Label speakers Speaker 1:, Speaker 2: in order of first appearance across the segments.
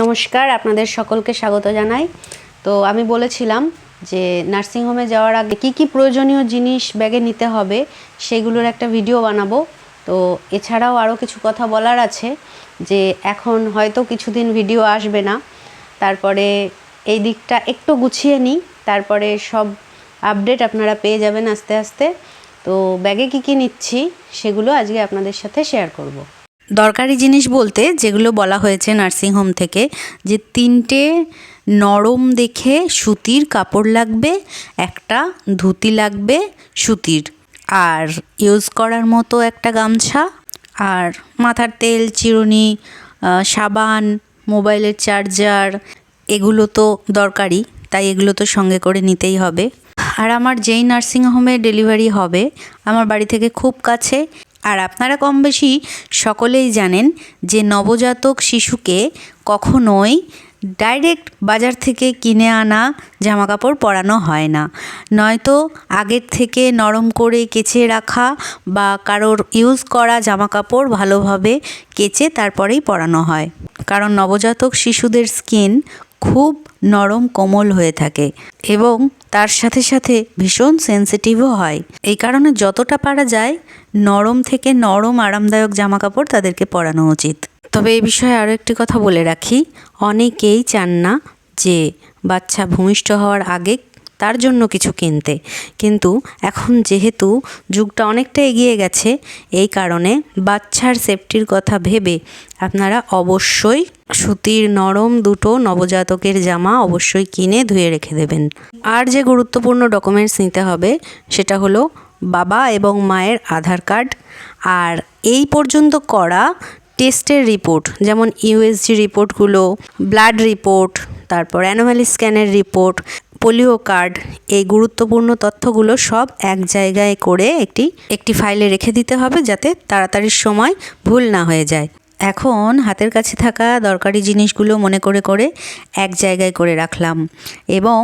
Speaker 1: নমস্কার, আপনাদের সকলকে স্বাগত জানাই। তো আমি বলেছিলাম যে নার্সিংহোমে যাওয়ার আগে কি কি প্রয়োজনীয় জিনিস ব্যাগে নিতে হবে সেগুলোর একটা ভিডিও বানাবো। তো এছাড়াও আরও কিছু কথা বলার আছে যে এখন হয়তো কিছুদিন ভিডিও আসবে না। তারপরে এই দিকটা একটু গুছিয়ে নিই, তারপরে সব আপডেট আপনারা পেয়ে যাবেন আস্তে আস্তে। তো ব্যাগে কি কি নিচ্ছি সেগুলো আজকে আপনাদের সাথে শেয়ার করব। দরকারি জিনিস বলতে যেগুলো বলা হয়েছে নার্সিংহোম থেকে, যে তিনটে নরম দেখে সুতির কাপড় লাগবে, একটা ধুতি লাগবে, সুতির। আর ইউজ করার মতো একটা গামছা, আর মাথার তেল, চিরুনি সাবান, মোবাইলের চার্জার, এগুলো তো দরকারি তাই এগুলো তো সঙ্গে করে নিতেই হবে। আর আমার যেই নার্সিংহোমে ডেলিভারি হবে, আমার বাড়ি থেকে খুব কাছে আর আপনারা কম বেশি সকলেই জানেন যে নবজাতক শিশুকে কখনোই ডাইরেক্ট বাজার থেকে কিনে আনা জামা কাপড় পরানো হয় না। নয়তো আগের থেকে নরম করে কেচে রাখা বা কারোর ইউজ করা জামা কাপড় ভালোভাবে কেচে তারপরেই পরানো হয়। কারণ নবজাতক শিশুদের স্কিন খুব নরম কোমল হয়ে থাকে এবং তার সাথে সাথে ভীষণ সেন্সিটিভও হয়। এই কারণে যতটা পারা যায়, নরম থেকে নরম আরামদায়ক জামা কাপড় তাদেরকে পরানো উচিত। তবে এই বিষয়ে আরও একটি কথা বলে রাখি। অনেকেই চান না যে বাচ্চা ভূমিষ্ঠ হওয়ার আগে তার জন্য কিছু কিনতে। কিন্তু এখন যেহেতু যুগটা অনেকটা এগিয়ে গেছে, এই কারণে বাচ্চার সেফটির কথা ভেবে আপনারা অবশ্যই সুতির নরম দুটো নবজাতকের জামা অবশ্যই কিনে ধুয়ে রেখে দেবেন। আর যে গুরুত্বপূর্ণ ডকুমেন্টস নিতে হবে, সেটা হলো বাবা এবং মায়ের আধার কার্ড। আর এই পর্যন্ত করা টেস্টের রিপোর্ট যেমন ইউএসজি রিপোর্টগুলো ব্লাড রিপোর্ট তারপর অ্যানোমালি স্ক্যানের রিপোর্ট পোলিও কার্ড। এই গুরুত্বপূর্ণ তথ্যগুলো সব এক জায়গায় করে একটি একটি ফাইলে রেখে দিতে হবে যাতে তাড়াতাড়ির সময় ভুল না হয়ে যায়। এখন হাতের কাছে থাকা দরকারি জিনিসগুলো মনে করে করে এক জায়গায় করে রাখলাম। এবং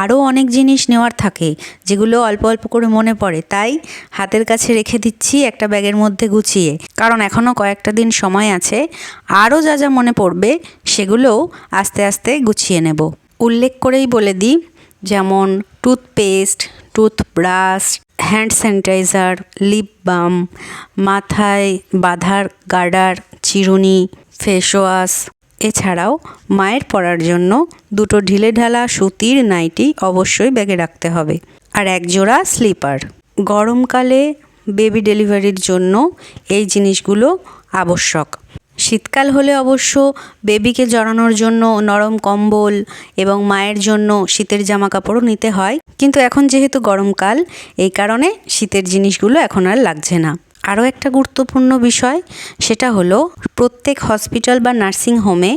Speaker 1: আরও অনেক জিনিস নেওয়ার থাকে, যেগুলো অল্প অল্প করে মনে পড়ে। তাই হাতের কাছে রেখে দিচ্ছি একটা ব্যাগের মধ্যে গুছিয়ে। কারণ এখনও কয়েকটা দিন সময় আছে, আরও যা যা মনে পড়বে সেগুলোও আস্তে আস্তে গুছিয়ে নেব। উল্লেখ করেই বলে দিই যেমন toothpaste toothbrush hand sanitiser lip balm মাথায় বাঁধার গার্ডার চিরুনি ফেস ওয়াশ এছাড়াও মায়ের পরার জন্য দুটো ঢিলে ঢালা সুতির নাইটি অবশ্যই ব্যাগে রাখতে হবে। আর এক জোড়া স্লিপার। গরমকালে বেবি ডেলিভারির জন্য এই জিনিসগুলো আবশ্যক। শীতকাল হলে অবশ্য বেবিকে জড়ানোর জন্য নরম কম্বল এবং মায়ের জন্য শীতের জামা কাপড়ও নিতে হয়। কিন্তু এখন যেহেতু গরমকাল, এই কারণে শীতের জিনিসগুলো এখন আর লাগছে না। আরও একটা গুরুত্বপূর্ণ বিষয়, সেটা হলো প্রত্যেক হসপিটাল বা নার্সিং হোমে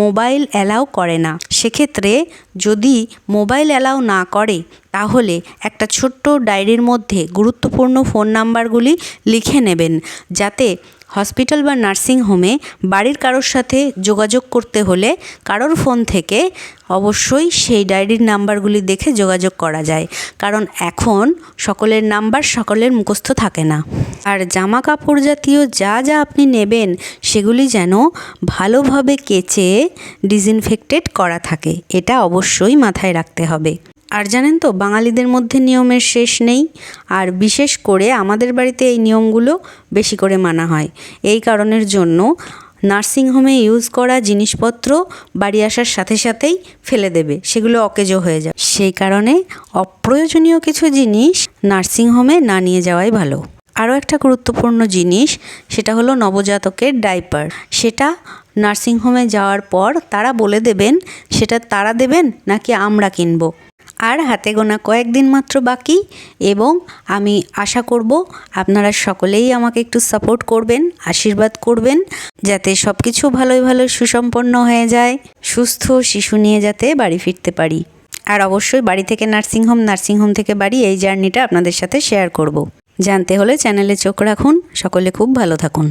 Speaker 1: মোবাইল অ্যালাউ করে না। সেক্ষেত্রে যদি মোবাইল অ্যালাউ না করে, তাহলে একটা ছোট্ট ডায়েরির মধ্যে গুরুত্বপূর্ণ ফোন নাম্বারগুলি লিখে নেবেন, যাতে হসপিটাল বা নার্সিং হোমে বাড়ির কারোর সাথে যোগাযোগ করতে হলে কারোর ফোন থেকে অবশ্যই সেই ডায়েরির নাম্বারগুলি দেখে যোগাযোগ করা যায়। কারণ এখন সকলের নাম্বার সকলের মুখস্থ থাকে না। আর জামা কাপড় জাতীয় যা যা আপনি নেবেন সেগুলি যেন ভালোভাবে কেচে ডিসইনফেক্টেড করা থাকে। এটা অবশ্যই মাথায় রাখতে হবে। আর জানেন তো, বাঙালিদের মধ্যে নিয়মের শেষ নেই। আর বিশেষ করে আমাদের বাড়িতে এই নিয়মগুলো বেশি করে মানা হয়। এই কারণের জন্য নার্সিংহোমে ইউজ করা জিনিসপত্র বাড়ি আসার সাথে সাথেই ফেলে দেবে। সেগুলো অকেজো হয়ে যায় সেই কারণে অপ্রয়োজনীয় কিছু জিনিস নার্সিংহোমে না নিয়ে যাওয়াই ভালো। আরও একটা গুরুত্বপূর্ণ জিনিস, সেটা হলো নবজাতকের ডাইপার। সেটা নার্সিংহোমে যাওয়ার পর তারা বলে দেবেন, সেটা তারা দেবেন নাকি আমরা কিনবো? আর হাতে গোনা কয়েকদিন মাত্র বাকি এবং আমি আশা করব আপনারা সকলেই আমাকে একটু সাপোর্ট করবেন, আশীর্বাদ করবেন, যাতে সব কিছু ভালোই ভালো সুসম্পন্ন হয়ে যায়, সুস্থ শিশু নিয়ে যাতে বাড়ি ফিরতে পারি। আর অবশ্যই বাড়ি থেকে নার্সিংহোম নার্সিংহোম থেকে বাড়ি এই জার্নিটা আপনাদের সাথে শেয়ার করব। জানতে হলে চ্যানেলে চোখ রাখুন, সকলে খুব ভালো থাকুন।